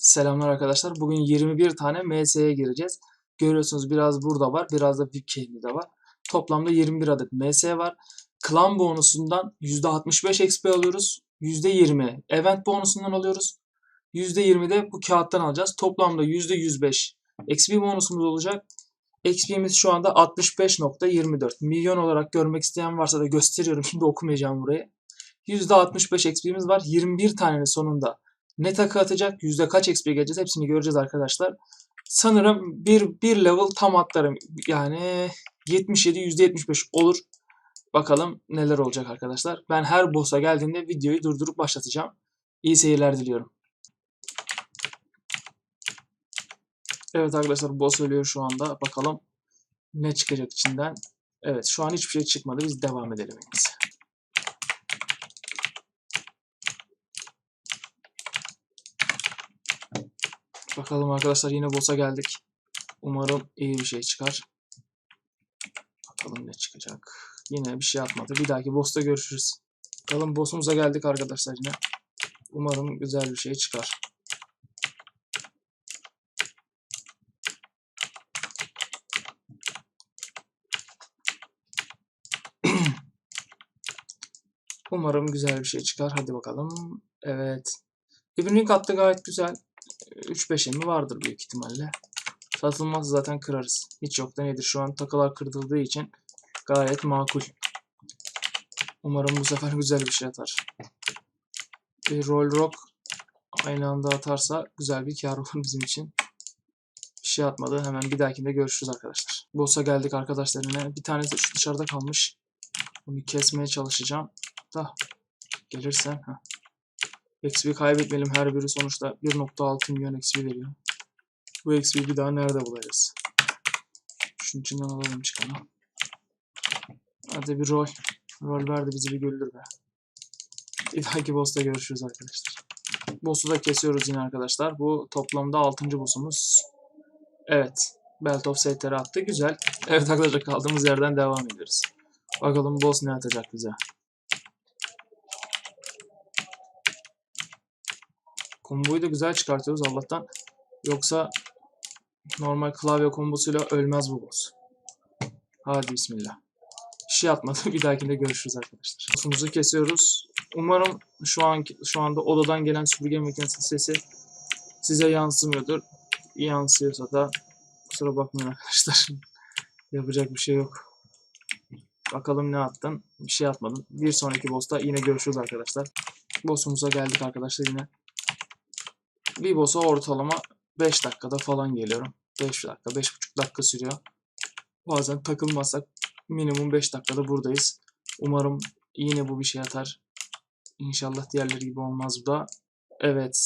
Selamlar arkadaşlar. Bugün 21 tane MS'ye gireceğiz. Görüyorsunuz biraz burada var. Biraz da VIP de var. Toplamda 21 adet MS var. Klan bonusundan %65 XP alıyoruz. %20 event bonusundan alıyoruz. %20 de bu kağıttan alacağız. Toplamda %105 XP bonusumuz olacak. XP'miz şu anda 65.24. Milyon olarak görmek isteyen varsa da gösteriyorum. Şimdi okumayacağım burayı. %65 XP'miz var. 21 tanenin sonunda ne takı atacak, yüzde kaç XP geleceğiz hepsini göreceğiz arkadaşlar. Sanırım bir, bir level tam atlarım. Yani 77 yüzde 75 olur. Bakalım neler olacak arkadaşlar. Ben her boss'a geldiğinde videoyu durdurup başlatacağım. İyi seyirler diliyorum. Evet arkadaşlar boss ölüyor şu anda. Bakalım ne çıkacak içinden. Evet şu an hiçbir şey çıkmadı. Biz devam edelim en. Bakalım arkadaşlar yine boss'a geldik. Umarım iyi bir şey çıkar. Bakalım ne çıkacak. Yine bir şey atmadı. Bir dahaki boss'ta görüşürüz. Bakalım boss'umuza geldik arkadaşlar yine. Umarım güzel bir şey çıkar. Umarım güzel bir şey çıkar. Hadi bakalım. Evet. Evening attı gayet güzel. 3-5 emi vardır büyük ihtimalle. Satılmaz zaten kırarız. Hiç yoktan iyidir. Şu an takılar kırıldığı için gayet makul. Umarım bu sefer güzel bir şey atar. Bir roll rock aynı anda atarsa güzel bir kar olur bizim için. Bir şey atmadı. Hemen bir dahakinde görüşürüz arkadaşlar. Boss'a geldik arkadaşlar yine. Bir tanesi dışarıda kalmış. Bunu kesmeye çalışacağım. Da gelirsen. Heh. XP kaybetmeyelim. Her biri sonuçta 1.6 milyon XP veriyor. Bu XP'yi bir daha nerede bulacağız? Şunun içinden alalım çıkanı. Hadi bir rol. Rol verdi bizi bir güldür be. Bir dahaki boss'ta görüşürüz arkadaşlar. Boss'u da kesiyoruz yine arkadaşlar. Bu toplamda 6. boss'umuz. Evet. Belt of Sater'ı attı. Güzel. Evet arkadaşlar kaldığımız yerden devam ediyoruz. Bakalım boss ne atacak bize. Komboyu da güzel çıkartıyoruz Allah'tan. Yoksa normal klavye kombosuyla ölmez bu boss. Hadi bismillah. Şey atmadı. Bir dahakinde görüşürüz arkadaşlar. Boss'umuzu kesiyoruz. Umarım şu an şu anda odadan gelen süpürge makinesi sesi size yansımıyordur. Yansıyorsa da kusura bakmayın arkadaşlar. Yapacak bir şey yok. Bakalım ne attın. Bir şey atmadın. Bir sonraki boss'ta yine görüşürüz arkadaşlar. Boss'umuza geldik arkadaşlar yine. Bir boss'a ortalama 5 dakikada falan geliyorum. 5 dakika, 5,5 dakika sürüyor. Bazen takılmazsak minimum 5 dakikada buradayız. Umarım yine bu bir şey atar. İnşallah diğerleri gibi olmaz bu da. Evet.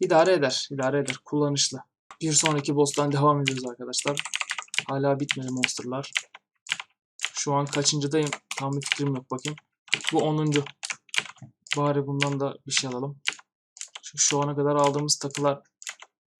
İdare eder. idare eder. Kullanışlı. Bir sonraki boss'tan devam ediyoruz arkadaşlar. Hala bitmedi monsterlar. Şu an kaçıncıdayım? Tam bir fikrim yok bakayım. Bu 10. Bari bundan da bir şey alalım. Çünkü şu ana kadar aldığımız takılar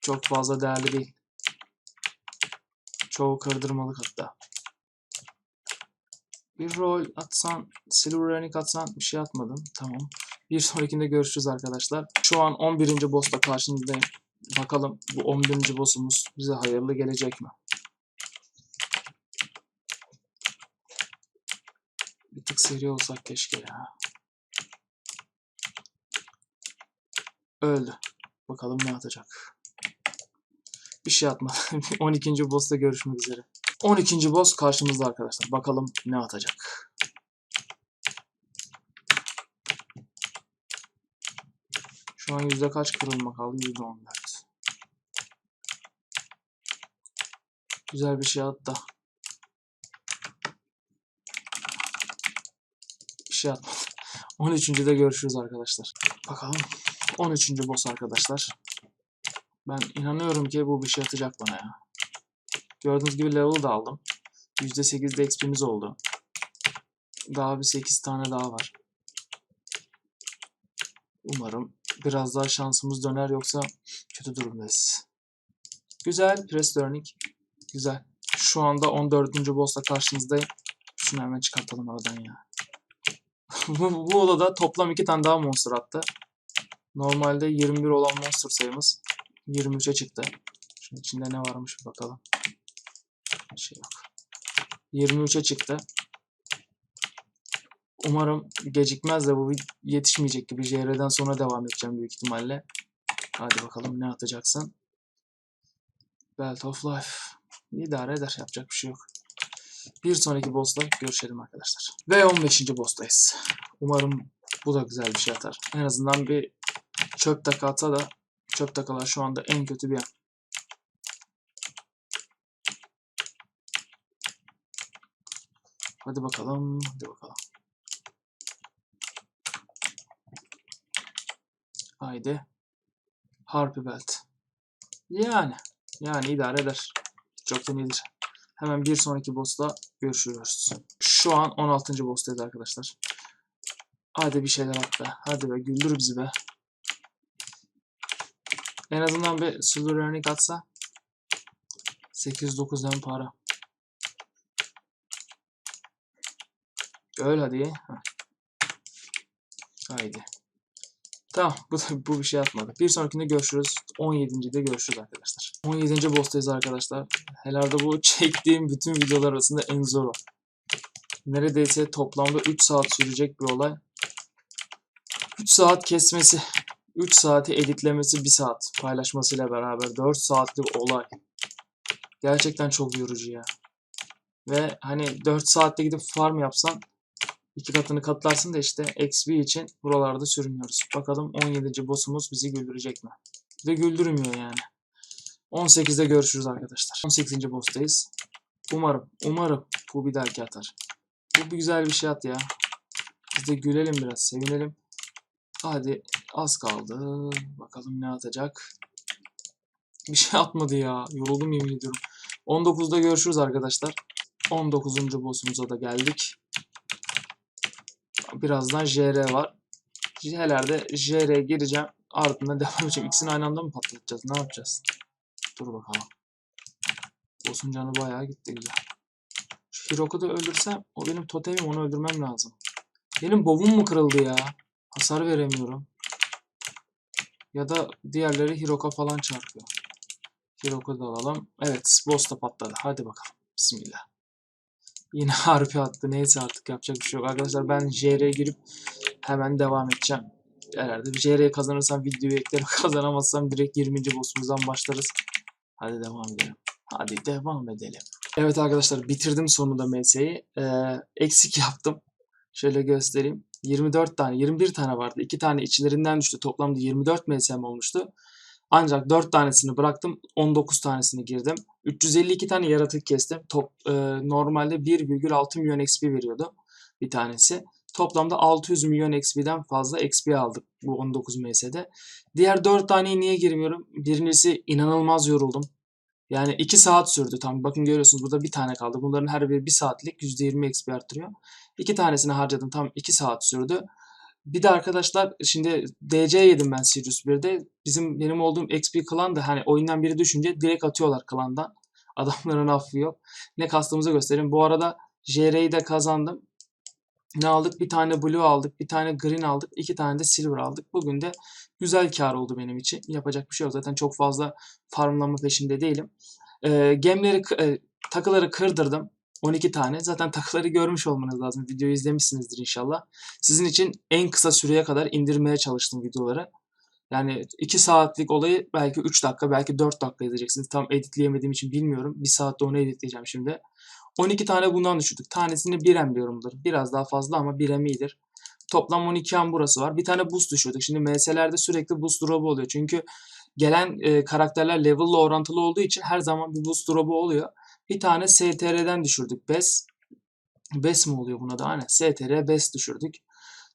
çok fazla değerli değil. Çoğu kırdırmalık hatta. Bir rol atsan, silver running atsan bir şey atmadım. Tamam. Bir sonrakinde görüşürüz arkadaşlar. Şu an 11. boss'ta karşınızdayım. Bakalım bu 11. boss'umuz bize hayırlı gelecek mi? Bir tık seri olsak keşke ya. Öldü. Bakalım ne atacak. Bir şey atmadı. 12. boss'ta görüşmek üzere. 12. boss karşımızda arkadaşlar. Bakalım ne atacak. Şu an yüzde kaç kırılma kaldı? Yüzde 14. Güzel bir şey attı. Bir şey atmadı. 13. de görüşürüz arkadaşlar. Bakalım. 13. boss arkadaşlar. Ben inanıyorum ki bu bir şey atacak bana ya. Gördüğünüz gibi level da aldım. %8'de XP'miz oldu. Daha bir 8 tane daha var. Umarım biraz daha şansımız döner yoksa kötü durumdayız. Güzel. Press learning. Güzel. Şu anda 14. boss'la karşınızdayım. Şunu hemen çıkartalım aradan ya. bu, bu odada toplam iki tane daha monster attı. Normalde 21 olan monster sayımız 23'e çıktı. Şimdi içinde ne varmış bir bakalım. Bir şey yok. 23'e çıktı. Umarım gecikmez de bu yetişmeyecek gibi. JR'den sonra devam edeceğim büyük ihtimalle. Hadi bakalım ne atacaksın. Belt of Life. İdare eder. Yapacak bir şey yok. Bir sonraki boss'ta görüşelim arkadaşlar. Ve 15. boss'tayız. Umarım bu da güzel bir şey atar. En azından bir çöp taka atsa da çöp takalar şu anda en kötü bir an. Hadi bakalım. Hadi bakalım. Haydi. Harpy Belt. Yani. Yani idare eder. Çok da. Hemen bir sonraki boss'ta görüşürüz. Şu an 16. boss'tayız arkadaşlar. Hadi bir şeyler at be. Hadi be güldür bizi be. En azından bir silver örnek atsa 809'dan para. Öl hadi. Heh. Haydi. Tamam bu, bu bir şey atmadı. Bir sonrakinde görüşürüz. 17. de görüşürüz arkadaşlar. 17. boss'tayız arkadaşlar. Herhalde bu çektiğim bütün videolar arasında en zoru. Neredeyse toplamda 3 saat sürecek bir olay. 3 saat kesmesi, 3 saati editlemesi 1 saat paylaşmasıyla beraber 4 saatlik olay. Gerçekten çok yorucu ya. Ve hani 4 saatte gidip farm yapsan iki katını katlarsın da işte XP için buralarda sürünüyoruz. Bakalım 17. boss'umuz bizi güldürecek mi? Bir de güldürmüyor yani. 18'de görüşürüz arkadaşlar. 18. boss'tayız. Umarım, umarım bu bir dahaki atar. Bu bir güzel bir şey at ya. Biz de gülelim biraz, sevinelim. Hadi az kaldı. Bakalım ne atacak. Bir şey atmadı ya. Yoruldum yemin ediyorum. 19'da görüşürüz arkadaşlar. 19. boss'umuza da geldik. Birazdan JR var. J'lerde JR'ye gireceğim. Ardından devam edeceğim. İkisini aynı anda mı patlatacağız? Ne yapacağız? Dur bakalım. Boss'un canı bayağı gitti güzel. Şu Hirok'u da öldürsem o benim totemim onu öldürmem lazım. Benim bovum mu kırıldı ya? Hasar veremiyorum. Ya da diğerleri Hirok'a falan çarpıyor. Hirok'u da alalım. Evet boss da patladı. Hadi bakalım. Bismillah. Yine harpi attı. Neyse artık yapacak bir şey yok. Arkadaşlar ben JR'ye girip hemen devam edeceğim. Herhalde bir JR'ye kazanırsam videoyu eklerim. Kazanamazsam direkt 20. boss'umuzdan başlarız. Hadi devam edelim. Hadi devam edelim. Evet arkadaşlar bitirdim sonunda MS'yi. Ee, eksik yaptım. Şöyle göstereyim. 24 tane, 21 tane vardı. 2 tane içlerinden düştü. Toplamda 24 MS'm olmuştu. Ancak 4 tanesini bıraktım. 19 tanesini girdim. 352 tane yaratık kestim. Top, e, normalde 1,6 milyon XP veriyordu bir tanesi. Toplamda 600 milyon XP'den fazla XP aldık bu 19 MS'de. Diğer 4 taneye niye girmiyorum? Birincisi inanılmaz yoruldum. Yani 2 saat sürdü tam. Bakın görüyorsunuz burada bir tane kaldı. Bunların her biri 1 saatlik %20 XP arttırıyor. 2 tanesini harcadım tam 2 saat sürdü. Bir de arkadaşlar şimdi DC yedim ben Sirius 1'de. Bizim benim olduğum XP klan da hani oyundan biri düşünce direkt atıyorlar klandan. Adamların affı yok. Ne kastığımızı göstereyim. Bu arada JR'yi de kazandım. Ne aldık? Bir tane blue aldık, bir tane green aldık, iki tane de silver aldık. Bugün de güzel kar oldu benim için. Yapacak bir şey yok. Zaten çok fazla farmlama peşinde değilim. Ee, gemleri, e, takıları kırdırdım. 12 tane. Zaten takıları görmüş olmanız lazım. Videoyu izlemişsinizdir inşallah. Sizin için en kısa süreye kadar indirmeye çalıştım videoları. Yani 2 saatlik olayı belki 3 dakika, belki 4 dakika edeceksiniz. Tam editleyemediğim için bilmiyorum. 1 saatte onu editleyeceğim şimdi. 12 tane bundan düşürdük. Tanesini 1 em diyorumdur. Biraz daha fazla ama 1 em iyidir. Toplam 12 em burası var. Bir tane boost düşürdük. Şimdi MS'lerde sürekli boost drop'u oluyor. Çünkü gelen e, karakterler level'la orantılı olduğu için her zaman bir boost drop'u oluyor. Bir tane STR'den düşürdük. BES. BES mi oluyor buna da? Aynen. STR BES düşürdük.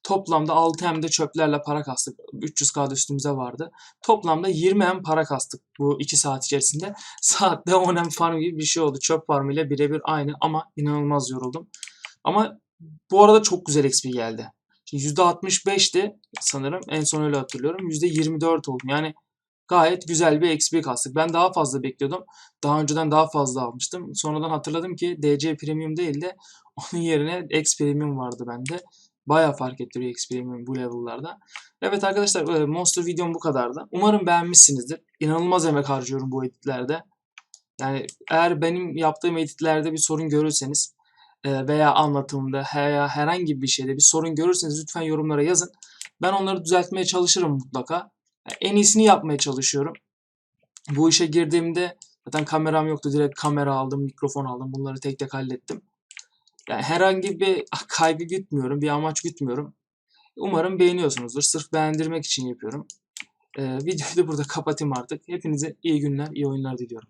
Toplamda 6 M'de çöplerle para kastık. 300K'da üstümüze vardı. Toplamda 20 M para kastık bu 2 saat içerisinde. Saatte 10 M farm gibi bir şey oldu. Çöp farm ile birebir aynı ama inanılmaz yoruldum. Ama bu arada çok güzel XP geldi. Şimdi %65'ti sanırım. En son öyle hatırlıyorum. %24 oldu. Yani gayet güzel bir XP kastık. Ben daha fazla bekliyordum. Daha önceden daha fazla almıştım. Sonradan hatırladım ki DC Premium değil de onun yerine X Premium vardı bende. Bayağı fark ettiriyor XP Premium bu level'larda. Evet arkadaşlar e, Monster videom bu kadardı. Umarım beğenmişsinizdir. İnanılmaz emek harcıyorum bu editlerde. Yani eğer benim yaptığım editlerde bir sorun görürseniz e, veya anlatımda veya herhangi bir şeyde bir sorun görürseniz lütfen yorumlara yazın. Ben onları düzeltmeye çalışırım mutlaka. En iyisini yapmaya çalışıyorum. Bu işe girdiğimde zaten kameram yoktu. Direkt kamera aldım, mikrofon aldım. Bunları tek tek hallettim. Yani herhangi bir kaygı gütmüyorum, bir amaç gütmüyorum. Umarım beğeniyorsunuzdur. Sırf beğendirmek için yapıyorum. Ee, videoyu da burada kapatayım artık. Hepinize iyi günler, iyi oyunlar diliyorum.